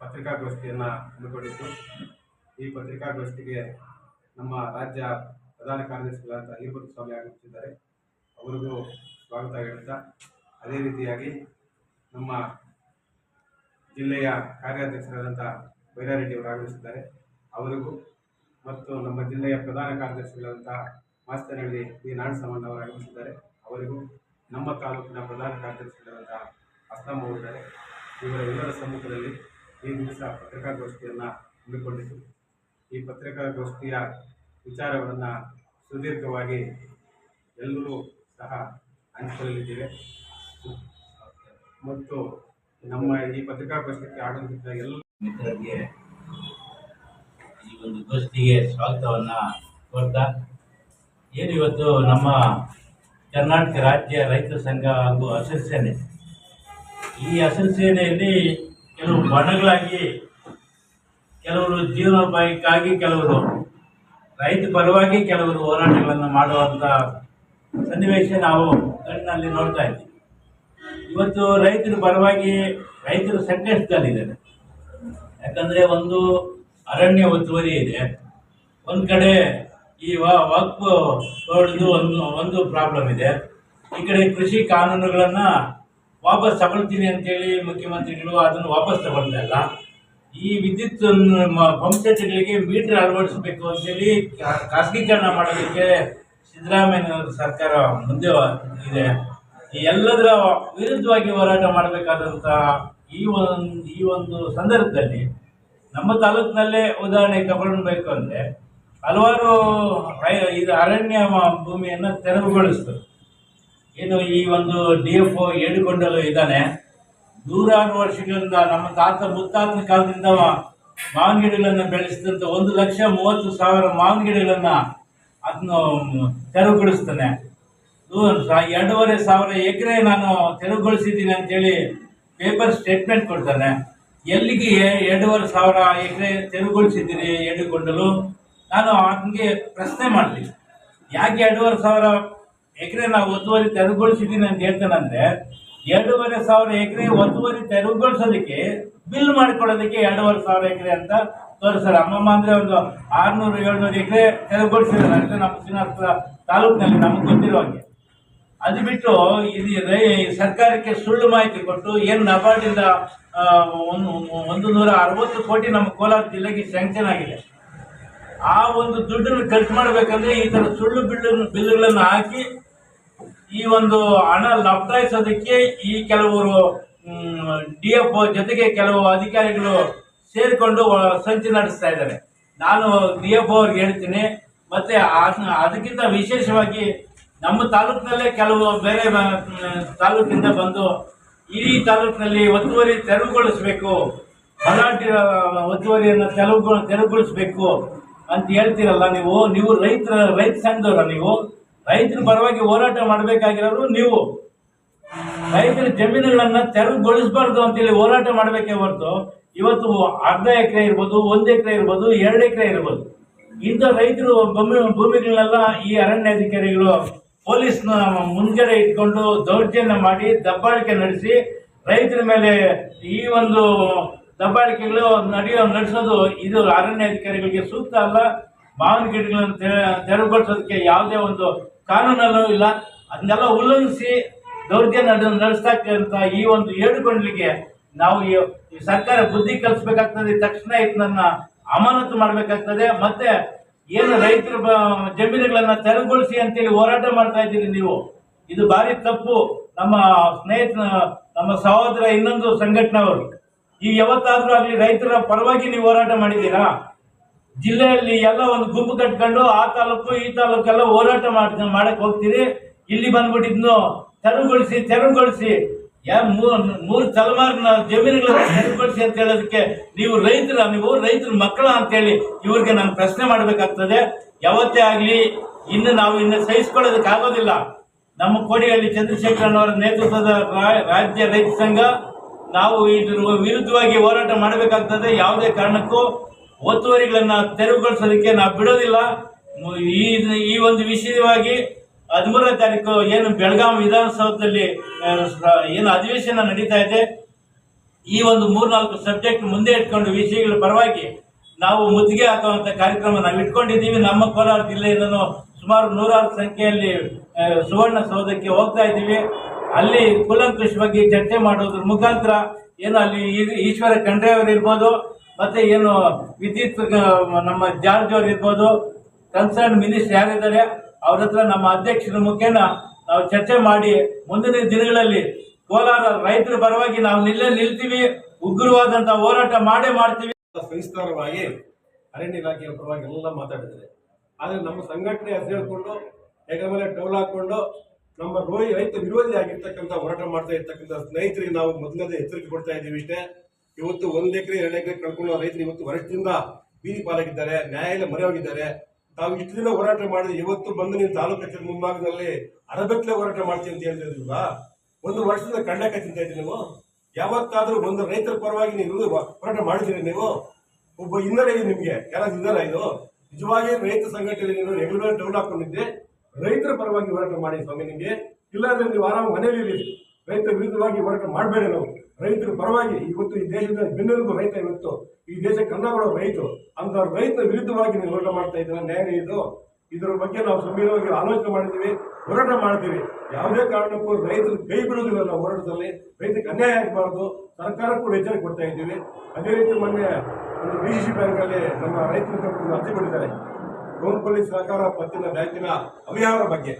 ಪತ್ರಿಕಾಗೋಷ್ಠಿಯನ್ನು ಹಮ್ಮಿಕೊಂಡಿದ್ದು. ಈ ಪತ್ರಿಕಾಗೋಷ್ಠಿಗೆ ನಮ್ಮ ರಾಜ್ಯ ಪ್ರಧಾನ ಕಾರ್ಯದರ್ಶಿಗಳಾದ ಈರ್ಪತಿ ಸ್ವಾಮಿ ಆಗಮಿಸಿದ್ದಾರೆ. ಅವರಿಗೂ ಸ್ವಾಗತ ಹೇಳುತ್ತಾ ಅದೇ ರೀತಿಯಾಗಿ ನಮ್ಮ ಜಿಲ್ಲೆಯ ಕಾರ್ಯಾಧ್ಯಕ್ಷರಾದಂಥ ಬೈರಾರೆಡ್ಡಿ ಅವರು ಆಗಮಿಸಿದ್ದಾರೆ. ಅವರಿಗೂ ಮತ್ತು ನಮ್ಮ ಜಿಲ್ಲೆಯ ಪ್ರಧಾನ ಕಾರ್ಯದರ್ಶಿಗಳಾದಂಥ ಮಾಸ್ತನಹಳ್ಳಿ ಬಿ ನಾರಾಯಣಸ್ವಾಮಣ್ಣ ಅವರು ಆಗಮಿಸಿದ್ದಾರೆ. ಅವರಿಗೂ ನಮ್ಮ ತಾಲೂಕಿನ ಪ್ರಧಾನ ಕಾರ್ಯದರ್ಶಿಗಳಾದಂಥ ಅಸ್ಲಾಂ ಅವರಿದ್ದಾರೆ ಇವರ ಎಲ್ಲರ ಸಮ್ಮುಖದಲ್ಲಿ ಈ ದಿವಸ ಪತ್ರಿಕಾಗೋಷ್ಠಿಯನ್ನು ಹಮ್ಮಿಕೊಂಡಿದ್ದು. ಈ ಪತ್ರಿಕಾಗೋಷ್ಠಿಯ ವಿಚಾರಗಳನ್ನು ಸುದೀರ್ಘವಾಗಿ ಎಲ್ಲರೂ ಸಹ ಹಂಚಿಕೊಳ್ಳಲಿದ್ದೇವೆ ಮತ್ತು ನಮ್ಮ ಈ ಪತ್ರಿಕಾಗೋಷ್ಠಿಗೆ ಆಗಮಿಸಿದ ಎಲ್ಲ ಮಿತ್ರರಿಗೆ ಈ ಒಂದು ಗೋಷ್ಠಿಗೆ ಸ್ವಾಗತವನ್ನು ಕೋರ್ತಾ, ಏನಿವತ್ತು ನಮ್ಮ ಕರ್ನಾಟಕ ರಾಜ್ಯ ರೈತ ಸಂಘ ಹಾಗೂ ಸೇನೆ ಈ ಹಸಿರು ಸೇನೆಯಲ್ಲಿ ಕೆಲವು ಬಣಗಳಾಗಿ ಕೆಲವರು ಜೀವನೋಪಾಯಕ್ಕಾಗಿ ಕೆಲವರು ರೈತ ಪರವಾಗಿ ಕೆಲವರು ಹೋರಾಟಗಳನ್ನು ಮಾಡುವಂಥ ಸನ್ನಿವೇಶ ನಾವು ಕಣ್ಣಲ್ಲಿ ನೋಡ್ತಾ ಇದ್ದೀವಿ. ಇವತ್ತು ರೈತರ ಪರವಾಗಿ ರೈತರು ಸಂಕಷ್ಟದಲ್ಲಿದ್ದಾರೆ. ಯಾಕಂದ್ರೆ ಒಂದು ಅರಣ್ಯ ಒತ್ತುವರಿ ಇದೆ. ಒಂದು ಕಡೆ ಈ ವಕ್ಫ್ ಬೋರ್ಡ್ದು ಒಂದು ಒಂದು ಪ್ರಾಬ್ಲಮ್ ಇದೆ. ಈ ಕಡೆ ಕೃಷಿ ಕಾನೂನುಗಳನ್ನ ವಾಪಸ್ ತಗೊಳ್ತೀನಿ ಅಂತೇಳಿ ಮುಖ್ಯಮಂತ್ರಿಗಳು ಅದನ್ನು ವಾಪಸ್ ತಗೊಂಡಲ್ಲ ಈ ವಿದ್ಯುತ್ ಪಂಪ್ ಸೆಟ್ಗಳಿಗೆ ಮೀಟರ್ ಅಳವಡಿಸಬೇಕು ಅಂತೇಳಿ ಖಾಸಗೀಕರಣ ಮಾಡೋದಕ್ಕೆ ಸಿದ್ದರಾಮಯ್ಯ ಸರ್ಕಾರ ಮುಂದೆ ಇದೆ. ಎಲ್ಲದರ ವಿರುದ್ಧವಾಗಿ ಹೋರಾಟ ಮಾಡಬೇಕಾದಂಥ ಈ ಒಂದು ಈ ಒಂದು ಸಂದರ್ಭದಲ್ಲಿ ನಮ್ಮ ತಾಲೂಕಿನಲ್ಲೇ ಉದಾಹರಣೆ ತಗೊಳ್ಬೇಕು ಅಂದರೆ ಹಲವಾರು ಇದು ಅರಣ್ಯ ಭೂಮಿಯನ್ನು ತೆರವುಗೊಳಿಸ್ತು ಏನು ಈ ಒಂದು ಡಿ ಎಫ್ ಒ ಏಡುಕೊಂಡಲು ಇದ್ದಾನೆ, ನೂರಾರು ವರ್ಷಗಳಿಂದ ನಮ್ಮ ತಾತ ಮುತ್ತಾತನ ಕಾಲದಿಂದ ಮಾವಿನ ಗಿಡಗಳನ್ನು ಬೆಳೆಸಿದಂಥ ಒಂದು ಲಕ್ಷ ಮೂವತ್ತು ಸಾವಿರ ಮಾವಿನ ಗಿಡಗಳನ್ನು ಅದನ್ನು ತೆರವುಗೊಳಿಸ್ತಾನೆ ಎರಡೂವರೆ ಸಾವಿರ ಎಕರೆ ನಾನು ತೆರವುಗೊಳಿಸಿದ್ದೀನಿ ಅಂತೇಳಿ ಪೇಪರ್ ಸ್ಟೇಟ್ಮೆಂಟ್ ಕೊಡ್ತಾನೆ. ಎಲ್ಲಿಗೆ ಎರಡೂವರೆ ಸಾವಿರ ಎಕರೆ ತೆರವುಗೊಳಿಸಿದ್ದೀರಿ ಹೇಳಿಕೊಂಡಲು ನಾನು ಅವನಿಗೆ ಪ್ರಶ್ನೆ ಮಾಡ್ತೀನಿ. ಯಾಕೆ ಎರಡೂವರೆ ಸಾವಿರ ಎಕರೆ ನಾವು ಒತ್ತುವರಿ ತೆರವುಗೊಳಿಸಿದ್ದೀನಿ ಅಂತ ಹೇಳ್ತಾನಂದ್ರೆ, ಎರಡೂವರೆ ಸಾವಿರ ಎಕರೆ ಒತ್ತುವರಿ ತೆರವುಗೊಳಿಸೋದಕ್ಕೆ ಬಿಲ್ ಮಾಡ್ಕೊಳ್ಳೋದಕ್ಕೆ ಎರಡೂವರೆ ಸಾವಿರ ಎಕರೆ ಅಂತ ತೋರಿಸ್ತಾರೆ. ಅಮ್ಮಮ್ಮ ಅಂದ್ರೆ ಒಂದು ಆರ್ನೂರು, ಏಳ್ನೂರು ಎಕರೆ ತೆರವುಗೊಳಿಸಿದ್ದಾರೆ ಅಂದ್ರೆ ನಮ್ಮ ಶ್ರೀನಿವಾಸ ತಾಲೂಕಿನಲ್ಲಿ ನಮಗೆ ಗೊತ್ತಿರೋ ಹಾಗೆ. ಅದು ಬಿಟ್ಟು ಇದು ಸರ್ಕಾರಕ್ಕೆ ಸುಳ್ಳು ಮಾಹಿತಿ ಕೊಟ್ಟು ಏನು ನಬಾರ್ಡಿಂದ ಒಂದು ಒಂದು ನೂರ ಅರವತ್ತು ಕೋಟಿ ನಮ್ಮ ಕೋಲಾರ ಜಿಲ್ಲೆಗೆ ಸ್ಯಾಂಕ್ಷನ್ ಆಗಿದೆ. ಆ ಒಂದು ದುಡ್ಡನ್ನು ಖರ್ಚು ಮಾಡಬೇಕಂದ್ರೆ ಈ ಥರ ಸುಳ್ಳು ಬಿಲ್ಲು, ಬಿಲ್ಲುಗಳನ್ನು ಹಾಕಿ ಈ ಒಂದು ಹಣ ಲಪ್ಟಾಯಿಸೋದಕ್ಕೆ ಈ ಕೆಲವರು ಡಿ ಎಫ್ ಜೊತೆಗೆ ಕೆಲವು ಅಧಿಕಾರಿಗಳು ಸೇರಿಕೊಂಡು ಸಂಚು ನಡೆಸ್ತಾ ಇದ್ದಾರೆ. ನಾನು ಡಿ ಎಫ್ ಅವ್ರಿಗೆ ಹೇಳ್ತೀನಿ, ಮತ್ತೆ ಅದಕ್ಕಿಂತ ವಿಶೇಷವಾಗಿ ನಮ್ಮ ತಾಲೂಕಿನಲ್ಲೇ ಕೆಲವು ಬೇರೆ ತಾಲೂಕಿಂದ ಬಂದು, ಇಡೀ ತಾಲೂಕಿನಲ್ಲಿ ಒತ್ತುವರಿ ತೆರವುಗೊಳಿಸಬೇಕು ಗಲಾಟೆ ಒತ್ತುವರಿಯನ್ನು ತೆರವು ತೆರವುಗೊಳಿಸಬೇಕು ಅಂತ ಹೇಳ್ತೀರಲ್ಲ ನೀವು ನೀವು ರೈತರ, ರೈತ ಸಂಘದವರ ನೀವು ರೈತರ ಪರವಾಗಿ ಹೋರಾಟ ಮಾಡಬೇಕಾಗಿರೋರು ನೀವು. ರೈತರ ಜಮೀನುಗಳನ್ನ ತೆರವುಗೊಳಿಸಬಾರ್ದು ಅಂತೇಳಿ ಹೋರಾಟ ಮಾಡಬೇಕೇ ಹೊರತು ಇವತ್ತು ಅರ್ಧ ಎಕರೆ ಇರ್ಬೋದು, ಒಂದು ಎಕರೆ ಇರ್ಬೋದು, ಎರಡು ಎಕರೆ ಇರ್ಬೋದು. ಇಂಥ ರೈತರು ಭೂಮಿ, ಭೂಮಿಗಳನ್ನೆಲ್ಲ ಈ ಅರಣ್ಯಾಧಿಕಾರಿಗಳು ಪೊಲೀಸ್ನ ಮುಂದ್ಗಡೆ ಇಟ್ಕೊಂಡು ದೌರ್ಜನ್ಯ ಮಾಡಿ ದಬ್ಬಾಳಿಕೆ ನಡೆಸಿ ರೈತರ ಮೇಲೆ ಈ ಒಂದು ದಬ್ಬಾಳಿಕೆಗಳು ನಡೆಯೋ, ನಡೆಸೋದು ಇದು ಅರಣ್ಯಾಧಿಕಾರಿಗಳಿಗೆ ಸೂಕ್ತ ಅಲ್ಲ. ಮಾವಿನ ಗಿಡಗಳನ್ನು ತೆರ- ತೆರವುಗೊಳಿಸೋದಕ್ಕೆ ಯಾವುದೇ ಒಂದು ಕಾನೂನಲ್ಲೂ ಇಲ್ಲ. ಅದನ್ನೆಲ್ಲ ಉಲ್ಲಂಘಿಸಿ ದೌರ್ಜನ್ಯ ನಡೆಸ್ತಕ್ಕಂಥ ಈ ಒಂದು ಏಡುಕೊಂಡ್ಲಿಗೆ ನಾವು ಈ ಸರ್ಕಾರ ಬುದ್ಧಿ ಕಲಿಸ್ಬೇಕಾಗ್ತದೆ. ತಕ್ಷಣ ಇದನ್ನ ಅಮಾನತು ಮಾಡಬೇಕಾಗ್ತದೆ. ಮತ್ತೆ ಏನು ರೈತರ ಜಮೀನುಗಳನ್ನ ತೆರವುಗೊಳಿಸಿ ಅಂತೇಳಿ ಹೋರಾಟ ಮಾಡ್ತಾ ಇದ್ದೀರಿ ನೀವು. ಇದು ಭಾರಿ ತಪ್ಪು. ನಮ್ಮ ಸ್ನೇಹಿತ ನಮ್ಮ ಸಹೋದರ ಇನ್ನೊಂದು ಸಂಘಟನೆಯವರು ಈ ಯಾವತ್ತಾದ್ರೂ ಆಗಲಿ ರೈತರ ಪರವಾಗಿ ನೀವು ಹೋರಾಟ ಮಾಡಿದ್ದೀರಾ? ಜಿಲ್ಲೆಯಲ್ಲಿ ಎಲ್ಲ ಒಂದು ಗುಂಪು ಕಟ್ಕೊಂಡು ಆ ತಾಲೂಕು ಈ ತಾಲೂಕೆಲ್ಲ ಹೋರಾಟ ಮಾಡ್ ಮಾಡಕ್ ಹೋಗ್ತೀರಿ. ಇಲ್ಲಿ ಬಂದ್ಬಿಟ್ಟಿದ್ನು, ತೆರವುಗೊಳಿಸಿ ತೆರವುಗೊಳಿಸಿ. ಯಾ ಮೂರ್ ಮೂರು ತಲೆಮಾರಿನ ಜಮೀನುಗಳನ್ನು ತೆರವುಗೊಳಿಸಿ ಅಂತ ಹೇಳೋದಕ್ಕೆ ನೀವು ರೈತರ ನೀವು ರೈತರ ಮಕ್ಕಳ ಅಂತೇಳಿ ಇವ್ರಿಗೆ ನಾನು ಪ್ರಶ್ನೆ ಮಾಡಬೇಕಾಗ್ತದೆ. ಯಾವತ್ತೇ ಆಗಲಿ ಇನ್ನು ನಾವು ಇನ್ನು ಸಹಿಸ್ಕೊಳ್ಳೋದಕ್ಕಾಗೋದಿಲ್ಲ ನಮ್ಮ ಕೋಡಿಯಲ್ಲಿ ಚಂದ್ರಶೇಖರ ಅವರ ನೇತೃತ್ವದ ರಾಜ್ಯ ರೈತ ಸಂಘ ನಾವು ಇದ್ರ ವಿರುದ್ಧವಾಗಿ ಹೋರಾಟ ಮಾಡಬೇಕಾಗ್ತದೆ. ಯಾವುದೇ ಕಾರಣಕ್ಕೂ ಒತ್ತುವರಿಗಳನ್ನ ತೆರವುಗೊಳಿಸೋದಕ್ಕೆ ನಾವು ಬಿಡೋದಿಲ್ಲ. ಈ ಈ ಒಂದು ವಿಷಯವಾಗಿ ಹದಿಮೂರನೇ ತಾರೀಕು ಏನು ಬೆಳಗಾವಿ ವಿಧಾನಸೌಧದಲ್ಲಿ ಏನು ಅಧಿವೇಶನ ನಡೀತಾ ಇದೆ. ಈ ಒಂದು ಮೂರ್ನಾಲ್ಕು ಸಬ್ಜೆಕ್ಟ್ ಮುಂದೆ ಇಟ್ಕೊಂಡು ವಿಷಯಗಳ ಪರವಾಗಿ ನಾವು ಮುತ್ತಿಗೆ ಹಾಕುವಂತ ಕಾರ್ಯಕ್ರಮ ನಾವು ಇಟ್ಕೊಂಡಿದ್ದೀವಿ. ನಮ್ಮ ಕೋಲಾರ ಜಿಲ್ಲೆಯಿಂದ ಸುಮಾರು ನೂರಾರು ಸಂಖ್ಯೆಯಲ್ಲಿ ಸುವರ್ಣ ಸೌಧಕ್ಕೆ ಹೋಗ್ತಾ ಇದ್ದೀವಿ. ಅಲ್ಲಿ ಕೂಲಂಕುಷವಾಗಿ ಚರ್ಚೆ ಮಾಡೋದ್ರ ಮುಖಾಂತರ ಏನು ಅಲ್ಲಿ ಈಶ್ವರ ಖಂಡ್ರೆ ಅವರು ಇರ್ಬೋದು ಮತ್ತೆ ಏನು ವಿದ್ಯುತ್ ನಮ್ಮ ಜಾರ್ಜ್ ಅವರು ಇರ್ಬೋದು, ಕನ್ಸರ್ನ್ ಮಿನಿಸ್ಟರ್ ಯಾರಿದ್ದಾರೆ, ಅವ್ರ ಹತ್ರ ನಮ್ಮ ಅಧ್ಯಕ್ಷರ ಮುಖೇನ ನಾವು ಚರ್ಚೆ ಮಾಡಿ, ಮುಂದಿನ ದಿನಗಳಲ್ಲಿ ಕೋಲಾರ ರೈತರ ಪರವಾಗಿ ನಾವು ನಿಲ್ಲೇ ನಿಲ್ತೀವಿ, ಉಗ್ರವಾದಂತ ಹೋರಾಟ ಮಾಡೇ ಮಾಡ್ತೀವಿ. ಸವಿಸ್ತಾರವಾಗಿ ಅರಣ್ಯ ಇಲಾಖೆಯ ಪರವಾಗಿ ಎಲ್ಲ ಮಾತಾಡಿದ್ರೆ ಆದರೆ ನಮ್ಮ ಸಂಘಟನೆ ಹೆಸರು ಹೇಳ್ಕೊಂಡು ಮೇಲೆ ಟೌಲ್ ಹಾಕೊಂಡು ನಮ್ಮ ರೋಹಿ ರೈತ ವಿರೋಧಿ ಆಗಿರ್ತಕ್ಕಂಥ ಹೋರಾಟ ಮಾಡ್ತಾ ಇರ್ತಕ್ಕಂಥ ಸ್ನೇಹಿತರಿಗೆ ನಾವು ಮೊದಲನೇ ಎಚ್ಚರಿಕೆ ಕೊಡ್ತಾ ಇದ್ದೀವಿ ಇಷ್ಟೇ. ಇವತ್ತು ಒಂದು ಎಕರೆ, ಎರಡು ಎಕರೆ ಕಳ್ಕೊಳ್ಳೋ ರೈತರು ಇವತ್ತು ವರ್ಷದಿಂದ ಬೀದಿ ಪಾಲಾಗಿದ್ದಾರೆ, ನ್ಯಾಯಾಲಯ ಮೊರೆ ಹೋಗಿದ್ದಾರೆ ತಾವು ಇಷ್ಟು ದಿನ ಹೋರಾಟ ಮಾಡಿದ್ರೆ ಇವತ್ತು ಬಂದು ನೀವು ತಾಲೂಕು ಕಚೇರಿ ಮುಂಭಾಗದಲ್ಲಿ ಅರಬೆತ್ತಲೆ ಹೋರಾಟ ಮಾಡ್ತೀವಿ ಅಂತ ಹೇಳಿದ್ರಲ್ವಾ ಒಂದು ವರ್ಷದಿಂದ ಕಂಡಾಕ ತಿಂತಾ ಇದ್ದೀರಿ ನೀವು? ಯಾವತ್ತಾದ್ರೂ ಒಂದು ರೈತರ ಪರವಾಗಿ ನೀವು ಹೋರಾಟ ಮಾಡಿದ್ದೀರಿ ನೀವು? ಒಬ್ಬ ಹಿನ್ನೆಲೆ ಇದೆ ನಿಮ್ಗೆ. ಯಾರಾದ್ರೂ ಇದ್ದಾರಾ ಇದು? ನಿಜವಾಗಿ ರೈತ ಸಂಘಟನೆ ನೀವು ರೆಗ್ಯುಲರ್ ಡೌನ್ ಹಾಕೊಂಡಿದ್ದೆ. ರೈತರ ಪರವಾಗಿ ಹೋರಾಟ ಮಾಡಿ ಸ್ವಾಮಿ ನಿಮಗೆ. ಇಲ್ಲಾಂದ್ರೆ ನೀವು ಆರಾಮ ಮನೆಯಲ್ಲಿ ಇರಿ. ರೈತ ವಿರುದ್ಧವಾಗಿ ಹೋರಾಟ ಮಾಡಬೇಡಿ ನಾವು. ರೈತರ ಪರವಾಗಿ ಇವತ್ತು ಈ ದೇಶದ ಬೆನ್ನೆಲುಬು ರೈತ ಇವತ್ತು, ಈ ದೇಶ ಕನ್ನಡ ರೈತರು ಅಂತ ರೈತ ವಿರುದ್ಧವಾಗಿ ನೀವು ಹೋರಾಟ ಮಾಡ್ತಾ ಇದ್ದೀರಾ. ನ್ಯಾಯ ಇದು. ಇದರ ಬಗ್ಗೆ ನಾವು ಗಂಭೀರವಾಗಿ ಆಲೋಚನೆ ಮಾಡಿದ್ದೀವಿ, ಹೋರಾಟ ಮಾಡ್ತೀವಿ ಯಾವುದೇ ಕಾರಣಕ್ಕೂ ರೈತರು ಕೈ ಬಿಡುವುದಿಲ್ಲ ನಾವು ಹೋರಾಟದಲ್ಲಿ. ರೈತಕ್ಕೆ ಅನ್ಯಾಯ ಆಗಬಾರ್ದು. ಸರ್ಕಾರಕ್ಕೂ ಎಚ್ಚರಿಕೆ ಕೊಡ್ತಾ ಇದ್ದೀವಿ. ಅದೇ ರೀತಿ ಮೊನ್ನೆ ಒಂದು ಬಿ ಸಿ ಬ್ಯಾಂಕಲ್ಲಿ ನಮ್ಮ ರೈತರ ಅರ್ಜಿ ಕೊಟ್ಟಿದ್ದಾರೆ. ಪೊಲೀಸ್ ಸಹಕಾರ ಪತ್ತಿನ ಬ್ಯಾಂಕಿನ ಅವ್ಯವಹಾರ ಬಗ್ಗೆ.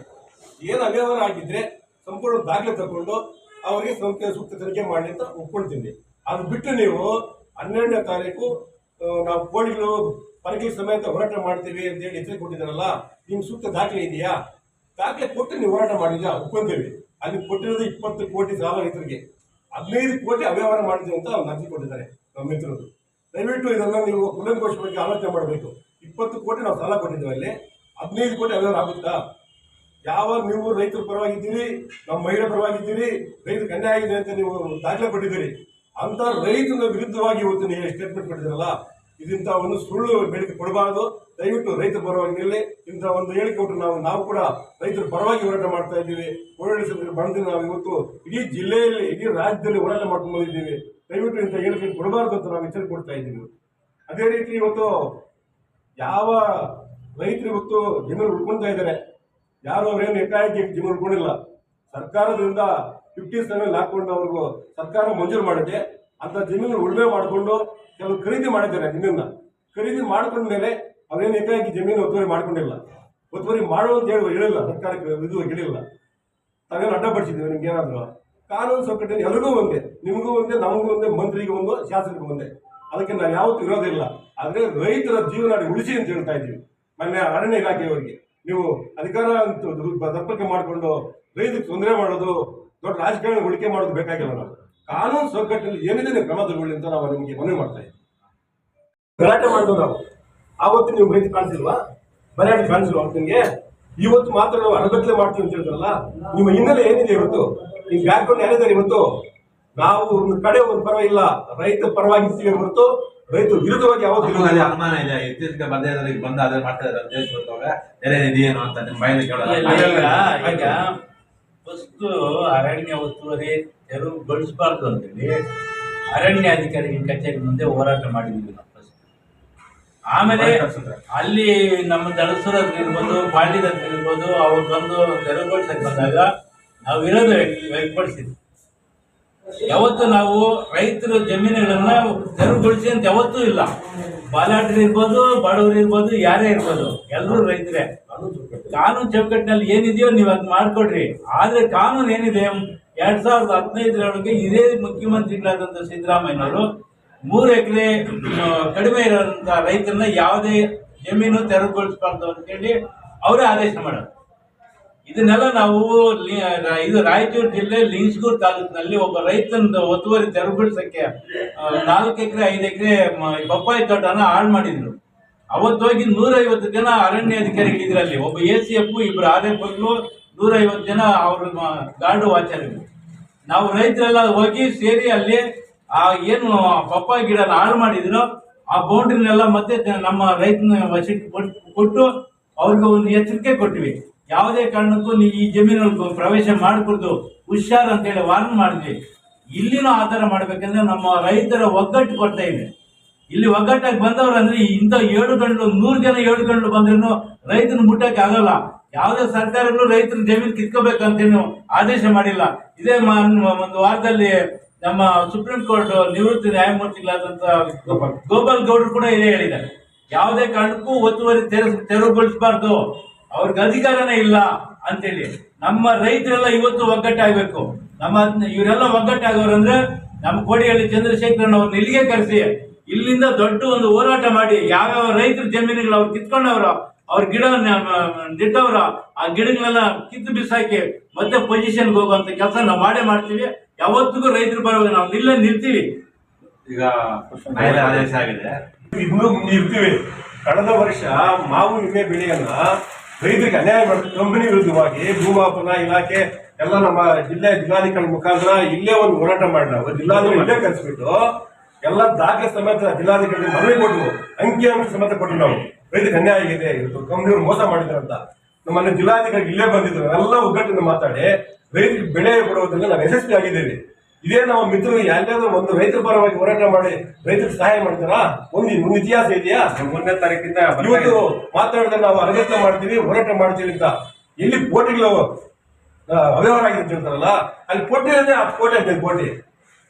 ಏನು ಅವ್ಯವಹಾರ ಆಗಿದ್ರೆ ಸಂಪೂರ್ಣ ದಾಖಲೆ ತಗೊಂಡು ಅವರಿಗೆ ಸೌಖ್ಯ ಸೂಕ್ತ ತನಿಖೆ ಮಾಡಿ ಅಂತ ಒಪ್ಕೊಳ್ತೀನಿ ಅದು ಬಿಟ್ಟು ನೀವು ಹನ್ನೆರಡನೇ ತಾರೀಕು ನಾವು ಕೋಳಿಗಳು ಪರಗಿ ಸಮೇತ ಹೋರಾಟ ಮಾಡ್ತೀವಿ ಅಂತ ಹೇಳಿ ಎಚ್ಚರಿಕೆ ಕೊಟ್ಟಿದ್ದಾರಲ್ಲ, ನಿಮ್ಗೆ ಸೂಕ್ತ ದಾಖಲೆ ಇದೆಯಾ? ದಾಖಲೆ ಕೊಟ್ಟು ನೀವು ಹೋರಾಟ ಮಾಡಿದ್ಯಾ ಒಪ್ಕೊಂತೀವಿ. ಅಲ್ಲಿ ಕೊಟ್ಟಿರೋದು ಇಪ್ಪತ್ತು ಕೋಟಿ ಸಾಲ ರೈತರಿಗೆ. ಹದಿನೈದು ಕೋಟಿ ಅವ್ಯವಹಾರ ಮಾಡಿದ್ವಿ ಅಂತ ಅವ್ರು ಅರ್ಜಿ ಕೊಟ್ಟಿದ್ದಾರೆ ನಮ್ಮ ಮಿತ್ರರು. ದಯವಿಟ್ಟು ಇದನ್ನ ನೀವು ಕುಲಂಕೋಶ ಬಗ್ಗೆ ಆಲೋಚನೆ ಮಾಡಬೇಕು. ಇಪ್ಪತ್ತು ಕೋಟಿ ನಾವು ಸಾಲ ಕೊಟ್ಟಿದ್ದೇವೆ ಅಲ್ಲಿ. ಹದಿನೈದು ಕೋಟಿ ಅವ್ಯವಹಾರ ಆಗುತ್ತಾ? ಯಾವ ನೀವು ರೈತರ ಪರವಾಗಿದ್ದೀರಿ, ನಮ್ಮ ಮಹಿಳೆ ಪರವಾಗಿದ್ದೀರಿ ರೈತರಿಗೆ ಅನ್ಯಾಯ ಆಗಿದೆ ಅಂತ ನೀವು ದಾಖಲೆ ಕೊಟ್ಟಿದ್ದೀರಿ ಅಂತ ರೈತನ ವಿರುದ್ಧವಾಗಿ ಇವತ್ತು ನೀವು ಸ್ಟೇಟ್ಮೆಂಟ್ ಕೊಟ್ಟಿದ್ದೀರಲ್ಲ ಇದಿಂತ ಒಂದು ಸುಳ್ಳು ಬೇಡಿಕೆ ಕೊಡಬಾರದು. ದಯವಿಟ್ಟು ರೈತರ ಪರವಾಗಿ ನಿಲ್ಲಿ. ಇಂಥ ಒಂದು ಹೇಳಿಕೆ ಕೊಟ್ಟು ನಾವು ನಾವು ಕೂಡ ರೈತರ ಪರವಾಗಿ ಹೋರಾಟ ಮಾಡ್ತಾ ಇದ್ದೀವಿ. ಹೋರಾಟ ಬಂದು ನಾವು ಇವತ್ತು ಇಡೀ ಜಿಲ್ಲೆಯಲ್ಲಿ, ಇಡೀ ರಾಜ್ಯದಲ್ಲಿ ಹೋರಾಟ ಮಾಡ್ಕೊಂಡು ಬಂದಿದ್ದೀವಿ. ದಯವಿಟ್ಟು ಇಂಥ ಹೇಳಿಕೆ ಕೊಡಬಾರ್ದು ಅಂತ ನಾವು ಎಚ್ಚರಿಕೆ ಕೊಡ್ತಾ ಇದ್ದೀವಿ. ಅದೇ ರೀತಿ ಇವತ್ತು ಯಾವ ರೈತರು ಇವತ್ತು ಜನರು ಉಳ್ಕೊಳ್ತಾ ಇದ್ದಾರೆ ಯಾರು ಅವರೇನು ಏಕಾಏಕಿ ಜಮೀನು ಉಳ್ಕೊಂಡಿಲ್ಲ ಸರ್ಕಾರದಿಂದ ಫಿಫ್ಟಿ ಸೆವೆನ್ ಹಾಕೊಂಡು ಅವ್ರಿಗೂ ಸರ್ಕಾರ ಮಂಜೂರು ಮಾಡಿದೆ. ಅಂತ ಜಮೀನು ಉಳ್ಮೆ ಮಾಡಿಕೊಂಡು ಕೆಲವು ಖರೀದಿ ಮಾಡಿದ್ದಾರೆ ಜಮೀನನ್ನ. ಖರೀದಿ ಮಾಡ್ಕೊಂಡ ಮೇಲೆ ಅವ್ರೇನು ಏಕಾಏಕಿ ಜಮೀನು ಒತ್ತುವರಿ ಮಾಡ್ಕೊಂಡಿಲ್ಲ. ಒತ್ತುವರಿ ಮಾಡು ಅಂತ ಹೇಳುವ ಹೇಳಿಲ್ಲ, ಸರ್ಕಾರಕ್ಕೆ ಇದು ಹೇಳಿಲ್ಲ. ತಾವೇನು ಅಡ್ಡಪಡಿಸಿದ್ದೀವಿ ನಿಮ್ಗೆ ಏನಾದ್ರು? ಕಾನೂನು ಚೌಕಟ್ಟಿನ ಎಲ್ರಿಗೂ ಒಂದೇ, ನಿಮಗೂ ಒಂದೇ, ನಮಗೂ ಒಂದೇ, ಮಂತ್ರಿಗೂ ಒಂದು, ಶಾಸಕರಿಗೂ ಒಂದೇ. ಅದಕ್ಕೆ ನಾವು ಯಾವತ್ತೂ ಇರೋದಿಲ್ಲ. ಆದ್ರೆ ರೈತರ ಜೀವನ ಉಳಿಸಿ ಅಂತ ಹೇಳ್ತಾ ಇದ್ದೀವಿ. ಮೊನ್ನೆ ಅರಣ್ಯ ಇಲಾಖೆಯವರಿಗೆ. ನೀವು ಅಧಿಕಾರ ಅಂತ ದು- ದಪ್ಪಕ್ಕೆ ಮಾಡಿಕೊಂಡು ರೈತರಿಗೆ ತೊಂದರೆ ಮಾಡೋದು, ದೊಡ್ಡ ರಾಜಕಾರಣ ಹೂಡಿಕೆ ಮಾಡೋದು ಬೇಕಾಗಿಲ್ಲ ನಾವು. ಕಾನೂನು ಚೌಕಟ್ಟಿನಲ್ಲಿ ಏನಿದೆ ನೀವು ಕ್ರಮ ತಗೊಳ್ಳಿ ಅಂತ ನಾವು ನಿಮಗೆ ಮನವಿ ಮಾಡ್ತಾ ಇದ್ದೀವಿ. ಗಲಾಟೆ ನಾವು. ಆವತ್ತು ನೀವು ರೈತ ಕಾಣಿಸಿಲ್ವಾ? ಬರಾಟೆ ಕಾಣಿಸಿಲ್ವಾ ನಿಮ್ಗೆ? ಇವತ್ತು ಮಾತ್ರ ನಾವು ಅರಗತ್ಲೆ ಮಾಡ್ತೀವಿ ಅಂತ ಹೇಳಿದ್ರಲ್ಲ ನಿಮ್ಮ ಹಿನ್ನೆಲೆ ಏನಿದೆ ಇವತ್ತು? ನಿಮ್ಮ ಬ್ಯಾಕ್ಗ್ರೌಂಡ್ ಏನಿದೆ ಇವತ್ತು? ನಾವು ಕಡೆ ಒಂದು ಪರವಾಗಿಲ್ಲ, ರೈತ ಪರವಾಗಿರ್ತೀವಿ ಹೊರತು ರೈತ ವಿರುದ್ಧವಾಗಿ ಯಾವತ್ತೂ ಇರೋದಿಲ್ಲ. ಅನುಮಾನ ಇದೆ. ಇತ್ತೀಚೆಗೆ ಬಂದೇ ಬಂದ ಅದೇ ಮಾಡ್ತಾ ಇದ್ದಾರೆ. ದೇಶ ಬರ್ತಾವಾಗ ಬೇರೆ ಇದೇನು ಅಂತ ನಿಮ್ಮ ಕೇಳೋಲ್ಲ ಈಗ ಫಸ್ಟ್ ಅರಣ್ಯ ಒತ್ತುವರಿ ತೆರವುಗೊಳಿಸಬಾರ್ದು ಅಂತೇಳಿ ಅರಣ್ಯ ಅಧಿಕಾರಿಗಳ ಕಚೇರಿ ಮುಂದೆ ಹೋರಾಟ ಮಾಡಿದ್ವಿ ನಾವು ಫಸ್ಟ್ ಆಮೇಲೆ ಅಲ್ಲಿ ನಮ್ಮ ಪಾಳ್ಯದತ್ರ ಇರ್ಬೋದು ಅವ್ರು ಬಂದು ತೆರವುಗೊಳಿಸಕ್ ಬಂದಾಗ ನಾವು ವಿರೋಧ ವ್ಯಕ್ತ- ವ್ಯಕ್ತಪಡಿಸಿದ್ವಿ. ಯಾವತ್ತು ನಾವು ರೈತರ ಜಮೀನುಗಳನ್ನ ತೆರವುಗೊಳಿಸಿ ಅಂತ ಯಾವತ್ತೂ ಇಲ್ಲ. ಬಾಲಾಟರು ಇರ್ಬೋದು ಬಡವರು ಇರ್ಬೋದು, ಯಾರೇ ಇರ್ಬೋದು, ಎಲ್ಲರೂ ರೈತರೇ. ಕಾನೂನು ಚೌಕಟ್ಟಿನಲ್ಲಿ ಏನಿದೆಯೋ ನೀವು ಅದು ಮಾಡ್ಕೊಡ್ರಿ. ಆದ್ರೆ ಕಾನೂನು ಏನಿದೆ? ಎರಡ್ ಸಾವಿರದ ಹದಿನೈದರೊಳಗೆ ಇದೇ ಮುಖ್ಯಮಂತ್ರಿಗಳಾದಂತ ಸಿದ್ದರಾಮಯ್ಯನವರು ಮೂರು ಎಕರೆ ಕಡಿಮೆ ಇರೋಂತ ರೈತರನ್ನ ಯಾವುದೇ ಜಮೀನು ತೆರವುಗೊಳಿಸಬಾರ್ದು ಅಂತೇಳಿ ಅವರೇ ಆದೇಶ ಮಾಡೋದು ಇದನ್ನೆಲ್ಲ ನಾವು ಇದು ರಾಯಚೂರು ಜಿಲ್ಲೆ ಲಿಂಗ್ಸ್ಗೂರ್ ತಾಲೂಕಿನಲ್ಲಿ ಒಬ್ಬ ರೈತನ ಒತ್ತುವರಿ ತೆರವುಗೊಳಿಸಕ್ಕೆ ನಾಲ್ಕು ಎಕರೆ, ಐದು ಎಕರೆ ಪಪ್ಪಾಯಿ ತೋಟನ ಹಾಳು ಮಾಡಿದ್ರು. ಅವತ್ತೋಗಿ ನೂರೈವತ್ತು ಜನ ಅರಣ್ಯ ಅಧಿಕಾರಿಗಳು ಇದ್ರಲ್ಲಿ. ಒಬ್ಬ ಎ ಸಿ ಎಫ್, ಇಬ್ರು ಆರ್ ಎಫ್ ನೂರೈವತ್ತು ಜನ ಅವ್ರ ಗಾರ್ಡು ವಾಚರ್ಗಳು. ನಾವು ರೈತರೆಲ್ಲ ಹೋಗಿ ಸೇರಿ ಅಲ್ಲಿ, ಆ, ಏನು ಪಪ್ಪಾಯಿ ಗಿಡನ ಹಾಳು ಮಾಡಿದ್ರು. ಆ ಬೌಂಡ್ರಿನೆಲ್ಲ ಮತ್ತೆ ನಮ್ಮ ರೈತನ ವಶಕ್ಕೆ ಕೊಟ್- ಕೊಟ್ಟು ಅವ್ರಿಗೆ ಒಂದು ಎಚ್ಚರಿಕೆ ಕೊಟ್ವಿ. ಯಾವುದೇ ಕಾರಣಕ್ಕೂ ನೀವು ಈ ಜಮೀನಲ್ಲಿ ಪ್ರವೇಶ ಮಾಡಕೂಡ್ದು ಹುಷಾರ್ ಅಂತೇಳಿ ವಾರ್ನ್ ಮಾಡಿದ್ವಿ. ಇಲ್ಲಿನೂ ಆ ಥರ ಮಾಡ್ಬೇಕಂದ್ರೆ ನಮ್ಮ ರೈತರ ಒಗ್ಗಟ್ಟು ಕೊಡ್ತಾ ಇದೆ. ಇಲ್ಲಿ ಒಗ್ಗಟ್ಟಾಗಿ ಬಂದವರು ಅಂದ್ರೆ ಇಂಥ ಏಳು ಗಂಟಲು ನೂರು ಜನ ಏಳು ಗಂಟಲು ಬಂದ್ರೂ ರೈತನ ಮುಟ್ಟಕ್ಕೆ ಆಗಲ್ಲ. ಯಾವುದೇ ಸರ್ಕಾರಗಳು ರೈತರ ಜಮೀನು ಕಿತ್ಕೋಬೇಕಂತೇನು ಆದೇಶ ಮಾಡಿಲ್ಲ. ಇದೇ ಒಂದು ವಾರದಲ್ಲಿ ನಮ್ಮ ಸುಪ್ರೀಂ ಕೋರ್ಟ್ ನಿವೃತ್ತಿ ನ್ಯಾಯಮೂರ್ತಿಗಳಾದಂತ ಗೋಪಾಲ್ ಗೌಡ್ರು ಕೂಡ ಇದೇ ಹೇಳಿದ್ದಾರೆ. ಯಾವುದೇ ಕಾರಣಕ್ಕೂ ಒತ್ತುವರಿ ತೆರ ತೆರವುಗೊಳಿಸಬಾರ್ದು. ಅವ್ರಿಗೆ ಅಧಿಕಾರನೇ ಇಲ್ಲ ಅಂತೇಳಿ. ನಮ್ಮ ರೈತರೆಲ್ಲ ಇವತ್ತು ಒಗ್ಗಟ್ಟಾಗಬೇಕು ನಮ್ಮ ಇವರೆಲ್ಲ ಒಗ್ಗಟ್ಟಾಗವ್ರಂದ್ರೆ ಅಂದ್ರೆ ನಮ್ಮ ಕೋಡಿಯಲ್ಲಿ ಚಂದ್ರಶೇಖರನ್ ಅವ್ರನ್ನ ಇಲ್ಲಿಗೆ ಕರೆಸಿ. ಇಲ್ಲಿಂದ ದೊಡ್ಡ ಒಂದು ಹೋರಾಟ ಮಾಡಿ. ಯಾವ್ಯಾವ ರೈತರ ಜಮೀನುಗಳು ಅವ್ರು ಕಿತ್ಕೊಂಡವ್ರ ಅವ್ರ ಗಿಡ ನೆಟ್ಟವ್ರ ಆ ಗಿಡಗಳೆಲ್ಲ ಕಿತ್ತು ಬಿಸಾಕಿ ಮತ್ತೆ ಪೊಸಿಷನ್ಗೆ ಹೋಗುವಂತ ಕೆಲಸ ನಾವು ಮಾಡೇ ಮಾಡ್ತೀವಿ. ಯಾವತ್ತಿಗೂ ರೈತರು ಬರೋದು ನಾವು ನಿಲ್ಲೇ ನಿಲ್ತೀವಿ. ಈಗ ಆದೇಶ ಆಗಿದೆ. ಇನ್ನೂ ಮುಂದೆ ಇರ್ತೀವಿ. ಕಳೆದ ವರ್ಷ ಮಾವು ವಿಮೆ ಬೆಳೆಯನ್ನ ರೈತರಿಗೆ ಅನ್ಯಾಯ ಮಾಡಿದ ಕಂಪನಿ ವಿರುದ್ಧವಾಗಿ ಭೂಮಾಪನ ಇಲಾಖೆ ಎಲ್ಲ ನಮ್ಮ ಜಿಲ್ಲೆ ಜಿಲ್ಲಾಧಿಕಾರಿ ಮುಖಾಂತರ ಇಲ್ಲೇ ಒಂದು ಹೋರಾಟ ಮಾಡಿ ನಾವು ಜಿಲ್ಲಾಧಿಕಾರಿ ಇಲ್ಲೇ ಕರೆಸ್ಬಿಟ್ಟು ಎಲ್ಲ ದಾಖಲೆ ಸಮೇತ ಜಿಲ್ಲಾಧಿಕಾರಿ ಮನವಿ ಅಂಕಿ ಅಂಶ ಸಮೇತ ಕೊಟ್ಟು ನಾವು. ರೈತರಿಗೆ ಅನ್ಯಾಯ ಆಗಿದೆ, ಇವತ್ತು ಕಂಪನಿಯವರು ಮೋಸ ಮಾಡಿದ್ರು ಅಂತ. ನಮ್ಮಲ್ಲಿ ಜಿಲ್ಲಾಧಿಕಾರಿ ಇಲ್ಲೇ ಬಂದಿದ್ರು. ಎಲ್ಲ ಒಗ್ಗಟ್ಟಿನ ಮಾತಾಡಿ ರೈತರಿಗೆ ಬೆಳೆ ಕೊಡುವುದರಲ್ಲಿ ನಾವು ಯಶಸ್ವಿ ಆಗಿದ್ದೇವೆ. ಇದೇ ನಮ್ಮ ಮಿತ್ರರು ಎಲ್ಲಾದ್ರೂ ಒಂದು ರೈತರ ಪರವಾಗಿ ಹೋರಾಟ ಮಾಡಿ ರೈತರಿಗೆ ಸಹಾಯ ಮಾಡ್ತಾರಾ? ಒಂದು ಇತಿಹಾಸ ಇದೆಯಾ? ಒಂದನೇ ತಾರೀಕಿಂದ ಇವತ್ತು ಇದೆ. ಮಾತಾಡಿದ್ರೆ ನಾವು ಅರಗತ ಮಾಡ್ತೀವಿ ಹೋರಾಟ ಮಾಡ್ತೀವಿ ಅಂತ. ಎಲ್ಲಿ ಕೋಟಿಗಳು ಅವ್ಯವಹಾರ ಅಂತ ಹೇಳ್ತಾರಲ್ಲ ಅಲ್ಲಿ ಕೋಟಿ ಅಂದ್ರೆ ಆ ಕೋಟಿ ಅಂತ ಕೋಟಿ.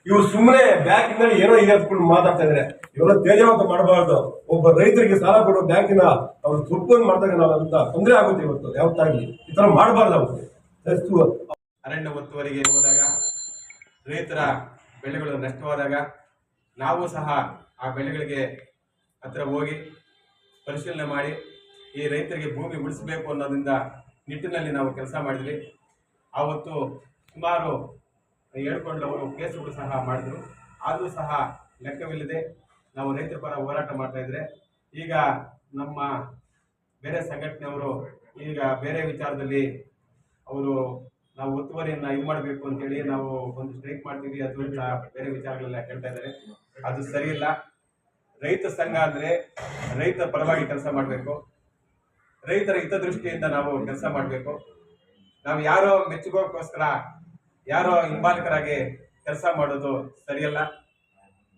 ಇವ್ರು ಸುಮ್ಮನೆ ಬ್ಯಾಂಕಿಂದ ಏನೋ ಇದೆ ಅಂದ್ಕೊಂಡು ಮಾತಾಡ್ತಾ ಇದಾರೆ. ಇವರ ತೇಜವಂತ ಮಾಡಬಾರ್ದು. ಒಬ್ಬ ರೈತರಿಗೆ ಸಾಲ ಕೊಡೋ ಬ್ಯಾಂಕಿನ ಅವ್ರು ದುಡ್ಡು ಮಾಡಿದಾಗ ನಾವು ಅಂತ ತೊಂದರೆ ಆಗುತ್ತೆ ಇವತ್ತು ಯಾವತ್ತಾಗಿ ಈ ತರ ಮಾಡಬಾರ್ದು ಅವ್ರು ಅರಣ್ಯ ಒತ್ತುವರಿಗೆ ರೈತರ ಬೆಳೆಗಳು ನಷ್ಟವಾದಾಗ ನಾವು ಸಹ ಆ ಬೆಳೆಗಳಿಗೆ ಹತ್ರ ಹೋಗಿ ಪರಿಶೀಲನೆ ಮಾಡಿ ಈ ರೈತರಿಗೆ ಭೂಮಿ ಉಳಿಸಬೇಕು ಅನ್ನೋದ್ರಿಂದ ನಿಟ್ಟಿನಲ್ಲಿ ನಾವು ಕೆಲಸ ಮಾಡಿದ್ವಿ. ಆವತ್ತು ಸುಮಾರು ಹೇಳ್ಕೊಂಡು ಅವರು ಕೇಸುಗಳು ಸಹ ಮಾಡಿದ್ರು. ಆದರೂ ಸಹ ಲೆಕ್ಕವಿಲ್ಲದೆ ನಾವು ರೈತರ ಪರ ಹೋರಾಟ ಮಾಡ್ತಾ ಇದ್ರೆ ಈಗ ನಮ್ಮ ಬೇರೆ ಸಂಘಟನೆಯವರು ಈಗ ಬೇರೆ ವಿಚಾರದಲ್ಲಿ ಅವರು ನಾವು ಒತ್ತುವರಿಯನ್ನ ಇದು ಮಾಡಬೇಕು ಅಂತೇಳಿ ನಾವು ಒಂದು ಸ್ಟ್ರೈಕ್ ಮಾಡ್ತೀವಿ. ಅದು ಬೇರೆ ವಿಚಾರಗಳೆಲ್ಲ ಹೇಳ್ತಾ ಇದ್ದಾರೆ. ಅದು ಸರಿ ರೈತ ಸಂಘ ಅಂದ್ರೆ ರೈತ ಪರವಾಗಿ ಕೆಲಸ ಮಾಡಬೇಕು. ರೈತರ ಹಿತದೃಷ್ಟಿಯಿಂದ ನಾವು ಕೆಲಸ ಮಾಡಬೇಕು. ನಾವು ಯಾರೋ ಮೆಚ್ಚುಗೋಕ್ಕೋಸ್ಕರ ಯಾರೋ ಹಿಂಬಾಲಕರಾಗಿ ಕೆಲಸ ಮಾಡೋದು ಸರಿಯಲ್ಲ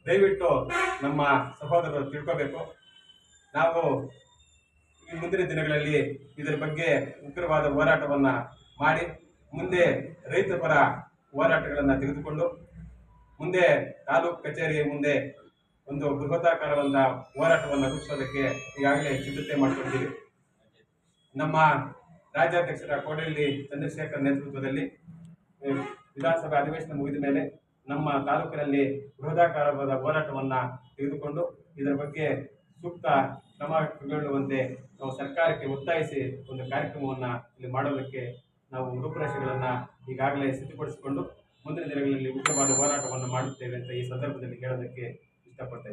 ದಯವಿಟ್ಟು ನಮ್ಮ ಸಹೋದರರು ತಿಳ್ಕೋಬೇಕು. ನಾವು ಈ ಮುಂದಿನ ದಿನಗಳಲ್ಲಿ ಇದರ ಬಗ್ಗೆ ಉಗ್ರವಾದ ಹೋರಾಟವನ್ನು ಮಾಡಿ ಮುಂದೆ ರೈತ ಪರ ಹೋರಾಟಗಳನ್ನು ತೆಗೆದುಕೊಂಡು ಮುಂದೆ ತಾಲೂಕು ಕಚೇರಿಯ ಮುಂದೆ ಒಂದು ಬೃಹತಾಕಾರವಾದ ಹೋರಾಟವನ್ನು ರೂಪಿಸೋದಕ್ಕೆ ಈಗಾಗಲೇ ಸಿದ್ಧತೆ ಮಾಡ್ಕೊಂಡಿದ್ದೀವಿ. ನಮ್ಮ ರಾಜ್ಯಾಧ್ಯಕ್ಷರ ಕೋಡಳ್ಳಿ ಚಂದ್ರಶೇಖರ್ ನೇತೃತ್ವದಲ್ಲಿ ವಿಧಾನಸಭೆ ಅಧಿವೇಶನ ಮುಗಿದ ಮೇಲೆ ನಮ್ಮ ತಾಲೂಕಿನಲ್ಲಿ ಬೃಹದಾಕಾರವಾದ ಹೋರಾಟವನ್ನು ತೆಗೆದುಕೊಂಡು ಇದರ ಬಗ್ಗೆ ಸೂಕ್ತ ಕ್ರಮ ಕೈಗೊಳ್ಳುವಂತೆ ನಾವು ಸರ್ಕಾರಕ್ಕೆ ಒತ್ತಾಯಿಸಿ ಒಂದು ಕಾರ್ಯಕ್ರಮವನ್ನು ಇಲ್ಲಿ ಮಾಡೋದಕ್ಕೆ ನಾವು ರೂಪುರೇಷೆಗಳನ್ನು ಈಗಾಗಲೇ ಸಿದ್ಧಪಡಿಸಿಕೊಂಡು ಮುಂದಿನ ದಿನಗಳಲ್ಲಿ ಉತ್ತಮವಾದ ಹೋರಾಟವನ್ನು ಮಾಡುತ್ತೇವೆ ಅಂತ ಈ ಸಂದರ್ಭದಲ್ಲಿ ಹೇಳೋದಕ್ಕೆ ಇಷ್ಟಪಡ್ತಾ